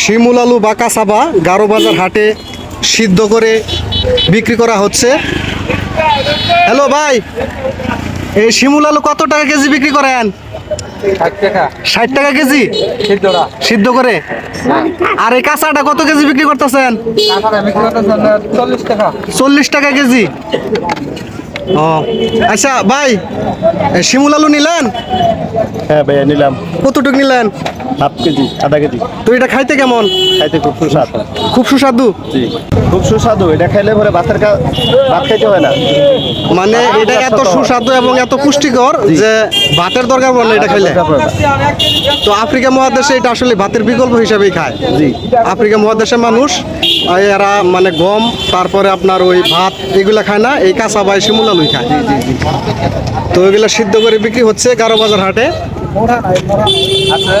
শিমুল আলু বা কাঁচাবা গারো বাজার হাটে সিদ্ধ করে বিক্রি করা হচ্ছে। হ্যালো ভাই এই শিমুল আলু কত টাকা কেজি বিক্রি করেন? ষাট টাকা। কেজি? সিদ্ধ করে। আর এই কাঁচাটা কত কেজি বিক্রি করতেছেন? চল্লিশ টাকা কেজি। ও আচ্ছা ভাই শিমুল আলু নিলেন? হ্যাঁ ভাইয়া নিলাম। কতটুকু নিলেন? হাফ কেজি আধা কেজি। তো এটা খাইতে কেমন? খাইতে খুব সুস্বাদু। খুব সুস্বাদু? জি খুব সুস্বাদু। এটা খাইলে পরে ভাতের কা ভাত খাইতে হয় না। মানে এটা এত সুস্বাদু এবং এত পুষ্টিকর যে ভাতের দরকার পড়ে না এটা খাইলে। তো আফ্রিকা মহাদেশে এটা আসলে ভাতের বিকল্প হিসেবেই খায়। জি। আফ্রিকা মহাদেশের মানুষ এরা মানে গম তারপরে আপনার ওই ভাত এগুলো খায় না এই কাঁচা বাইশি মূলা লুই খায়। তো এগুলো সিদ্ধ করে বিক্রি হচ্ছে গারো বাজার হাটে। আছে